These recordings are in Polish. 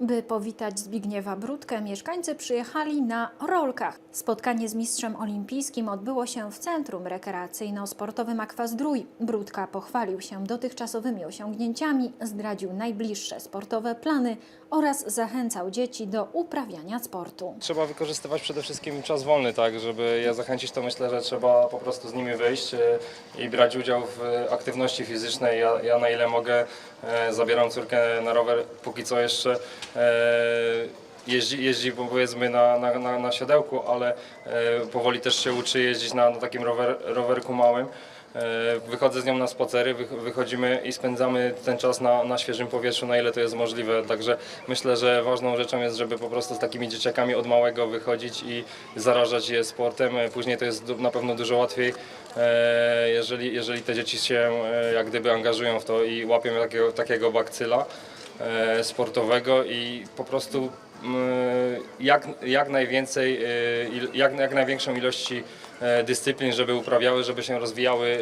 By powitać Zbigniewa Brudkę, mieszkańcy przyjechali na rolkach. Spotkanie z mistrzem olimpijskim odbyło się w Centrum Rekreacyjno-Sportowym Akwazdrój. Brudka pochwalił się dotychczasowymi osiągnięciami, zdradził najbliższe sportowe plany oraz zachęcał dzieci do uprawiania sportu. Trzeba wykorzystywać przede wszystkim czas wolny, tak, żeby je zachęcić, to myślę, że trzeba po prostu z nimi wyjść e, i brać udział w e, aktywności fizycznej. Ja, ja na ile mogę e, zabieram córkę na rower, póki co jeszcze jeździ, jeździ powiedzmy na, na, na, na siodełku, ale e, powoli też się uczy jeździć na, na takim rower, rowerku małym. E, Wychodzę z nią na spacery, wych- wychodzimy i spędzamy ten czas na, na świeżym powietrzu, na ile to jest możliwe. Także myślę, że ważną rzeczą jest, żeby po prostu z takimi dzieciakami od małego wychodzić i zarażać je sportem. E, Później to jest na pewno dużo łatwiej, e, jeżeli, jeżeli te dzieci się jak gdyby angażują w to i łapią takiego, takiego bakcyla sportowego i po prostu jak, jak najwięcej, e, jak, jak największą ilości e, dyscyplin, żeby uprawiały, żeby się rozwijały e,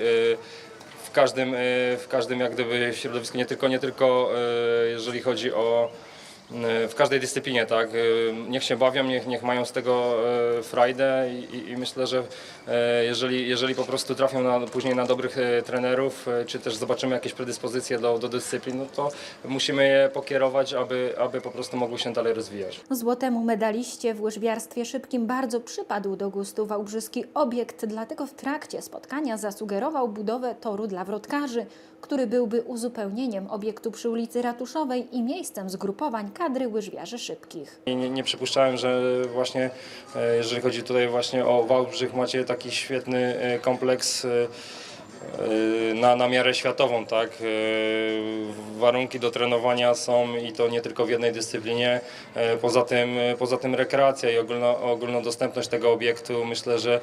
w każdym, w każdym jak gdyby środowisku, nie tylko, nie tylko jeżeli chodzi o w każdej dyscyplinie, tak. E, Niech się bawią, niech, niech mają z tego e, frajdę i, i- myślę, że jeżeli, jeżeli po prostu trafią na, później na dobrych trenerów, czy też zobaczymy jakieś predyspozycje do, do dyscyplin, no to musimy je pokierować, aby, aby po prostu mogły się dalej rozwijać. Złotemu medaliście w łyżwiarstwie szybkim bardzo przypadł do gustu wałbrzyski obiekt, dlatego w trakcie spotkania zasugerował budowę toru dla wrotkarzy, który byłby uzupełnieniem obiektu przy ulicy Ratuszowej i miejscem zgrupowań kadry łyżwiarzy szybkich. Nie, nie przypuszczałem, że właśnie e, jeżeli chodzi tutaj właśnie o Wałbrzych, macie taki świetny e, kompleks e, na, na miarę światową, tak? Warunki do trenowania są i to nie tylko w jednej dyscyplinie. Poza tym, poza tym rekreacja i ogólno, ogólnodostępność tego obiektu. Myślę, że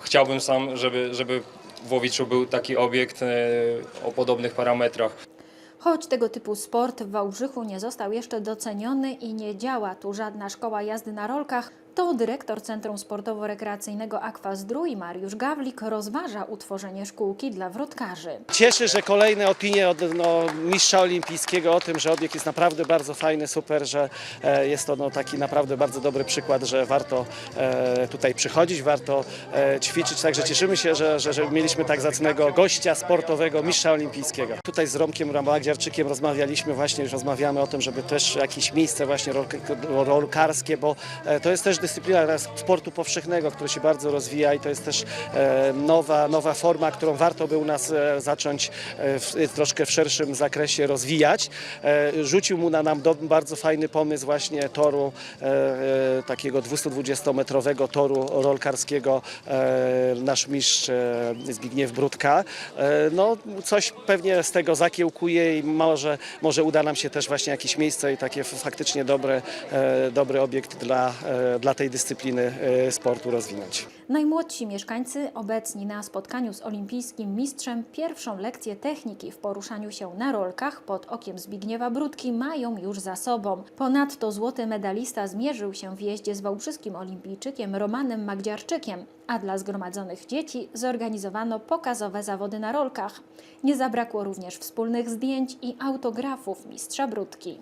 chciałbym sam, żeby, żeby w Łowiczu był taki obiekt o podobnych parametrach. Choć tego typu sport w Wałbrzychu nie został jeszcze doceniony i nie działa tu żadna szkoła jazdy na rolkach, to dyrektor Centrum Sportowo-Rekreacyjnego Aqua Zdrój Mariusz Gawlik rozważa utworzenie szkółki dla wrotkarzy. Cieszy, że kolejne opinie od no, mistrza olimpijskiego o tym, że obiekt jest naprawdę bardzo fajny, super, że e, jest to no, taki naprawdę bardzo dobry przykład, że warto e, tutaj przychodzić, warto e, ćwiczyć. Także cieszymy się, że, że, że mieliśmy tak zacnego gościa sportowego, mistrza olimpijskiego. Tutaj z Romkiem Magdziarczykiem rozmawialiśmy właśnie, rozmawiamy o tym, żeby też jakieś miejsce właśnie rolk- rolkarskie, bo e, to jest też dyscyplina sportu powszechnego, który się bardzo rozwija i to jest też e, nowa, nowa forma, którą warto by u nas e, zacząć e, w, troszkę w szerszym zakresie rozwijać. Rzucił mu na nam do, bardzo fajny pomysł właśnie toru, takiego 220-metrowego toru rolkarskiego nasz mistrz Zbigniew Brudka. No coś pewnie z tego zakiełkuje i może, może uda nam się też właśnie jakieś miejsce i takie faktycznie dobre, dobry obiekt dla, dla tej dyscypliny e, sportu rozwinąć. Najmłodsi mieszkańcy obecni na spotkaniu z olimpijskim mistrzem pierwszą lekcję techniki w poruszaniu się na rolkach pod okiem Zbigniewa Brudki mają już za sobą. Ponadto złoty medalista zmierzył się w jeździe z wałbrzyskim olimpijczykiem Romanem Magdziarczykiem, a dla zgromadzonych dzieci zorganizowano pokazowe zawody na rolkach. Nie zabrakło również wspólnych zdjęć i autografów mistrza Brudki.